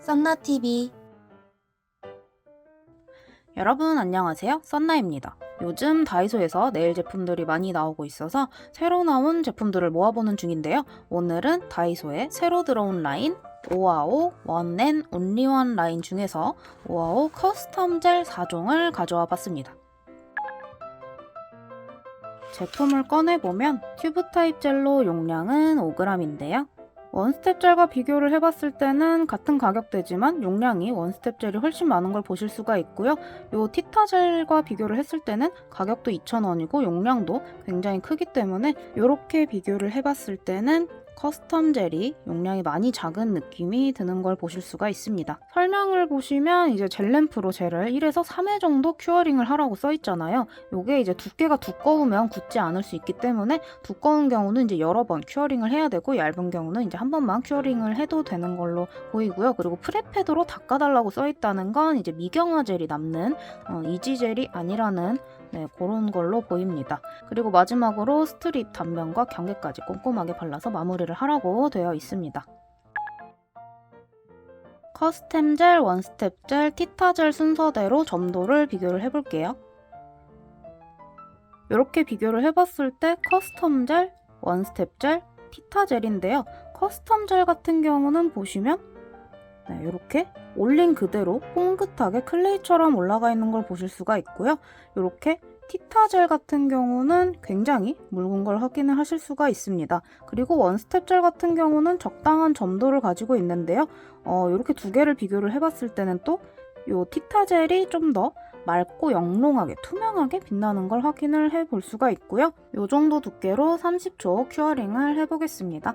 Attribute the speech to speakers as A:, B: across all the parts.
A: 썬나TV
B: 여러분 안녕하세요. 썬나입니다. 요즘 다이소에서 네일 제품들이 많이 나오고 있어서 새로 나온 제품들을 모아보는 중인데요. 오늘은 다이소에 새로 들어온 라인 오아오 원앤 온리원 라인 중에서 오아오 커스텀 젤 4종을 가져와 봤습니다. 제품을 꺼내보면 튜브 타입 젤로 용량은 5g인데요 원스텝 젤과 비교를 해봤을 때는 같은 가격대지만 용량이 원스텝 젤이 훨씬 많은 걸 보실 수가 있고요. 요 티타 젤과 비교를 했을 때는 가격도 2,000원이고 용량도 굉장히 크기 때문에 이렇게 비교를 해봤을 때는 커스텀 젤이 용량이 많이 작은 느낌이 드는 걸 보실 수가 있습니다. 설명을 보시면 이제 젤램프로 젤을 1에서 3회 정도 큐어링을 하라고 써 있잖아요. 요게 이제 두께가 두꺼우면 굳지 않을 수 있기 때문에 두꺼운 경우는 이제 여러 번 큐어링을 해야 되고 얇은 경우는 이제 한 번만 큐어링을 해도 되는 걸로 보이고요. 그리고 프레패드로 닦아달라고 써 있다는 건 이제 미경화 젤이 남는 어, 이지 젤이 아니라는 네, 그런 걸로 보입니다. 그리고 마지막으로 스트립 단면과 경계까지 꼼꼼하게 발라서 마무리를 하라고 되어 있습니다. 커스템 젤, 원스텝 젤, 티타 젤 순서대로 점도를 비교를 해볼게요. 이렇게 비교를 해봤을 때 커스텀 젤, 원스텝 젤, 티타 젤인데요. 커스텀 젤 같은 경우는 보시면 네, 이렇게 올린 그대로 뽕긋하게 클레이처럼 올라가 있는 걸 보실 수가 있고요. 이렇게 티타 젤 같은 경우는 굉장히 묽은 걸 확인을 하실 수가 있습니다. 그리고 원스텝 젤 같은 경우는 적당한 점도를 가지고 있는데요. 어, 이렇게 두 개를 비교를 해봤을 때는 또 이 티타 젤이 좀 더 맑고 영롱하게 투명하게 빛나는 걸 확인을 해볼 수가 있고요. 이 정도 두께로 30초 큐어링을 해보겠습니다.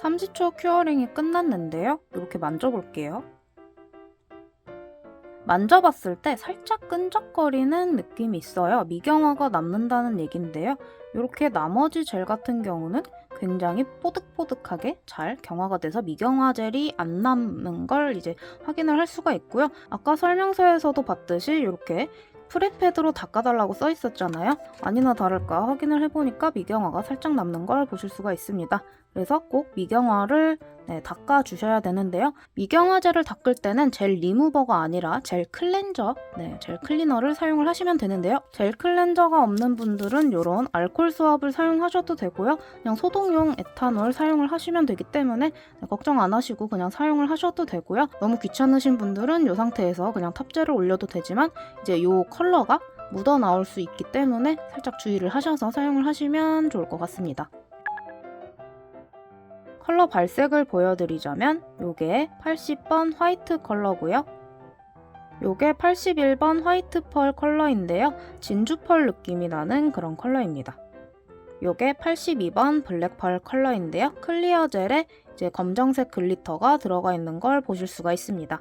B: 30초 큐어링이 끝났는데요. 이렇게 만져볼게요. 만져봤을 때 살짝 끈적거리는 느낌이 있어요. 미경화가 남는다는 얘긴데요. 이렇게 나머지 젤 같은 경우는 굉장히 뽀득뽀득하게 잘 경화가 돼서 미경화 젤이 안 남는 걸 이제 확인을 할 수가 있고요. 아까 설명서에서도 봤듯이 이렇게 프레패드로 닦아달라고 써 있었잖아요. 아니나 다를까 확인을 해보니까 미경화가 살짝 남는 걸 보실 수가 있습니다. 그래서 꼭 미경화를 네, 닦아 주셔야 되는데요. 미경화젤을 닦을 때는 젤 리무버가 아니라 젤 클렌저, 네, 젤 클리너를 사용을 하시면 되는데요. 젤 클렌저가 없는 분들은 이런 알콜 수압을 사용하셔도 되고요. 그냥 소독용 에탄올 사용을 하시면 되기 때문에 네, 걱정 안 하시고 그냥 사용을 하셔도 되고요. 너무 귀찮으신 분들은 이 상태에서 그냥 탑젤을 올려도 되지만 이제 이 컬러가 묻어 나올 수 있기 때문에 살짝 주의를 하셔서 사용을 하시면 좋을 것 같습니다. 컬러 발색을 보여드리자면 요게 80번 화이트 컬러고요. 요게 81번 화이트 펄 컬러인데요. 진주 펄 느낌이 나는 그런 컬러입니다. 요게 82번 블랙 펄 컬러인데요. 클리어 젤에 이제 검정색 글리터가 들어가 있는 걸 보실 수가 있습니다.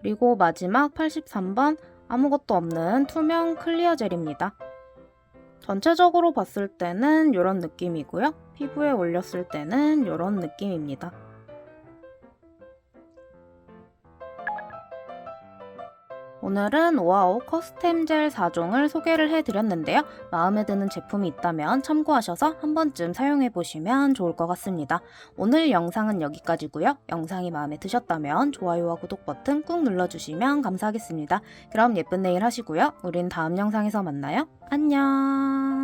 B: 그리고 마지막 83번 아무것도 없는 투명 클리어 젤입니다. 전체적으로 봤을 때는 이런 느낌이고요. 피부에 올렸을 때는 이런 느낌입니다. 오늘은 오아오 커스템 젤 4종을 소개를 해드렸는데요. 마음에 드는 제품이 있다면 참고하셔서 한 번쯤 사용해보시면 좋을 것 같습니다. 오늘 영상은 여기까지고요. 영상이 마음에 드셨다면 좋아요와 구독 버튼 꾹 눌러주시면 감사하겠습니다. 그럼 예쁜 내일 하시고요. 우린 다음 영상에서 만나요. 안녕!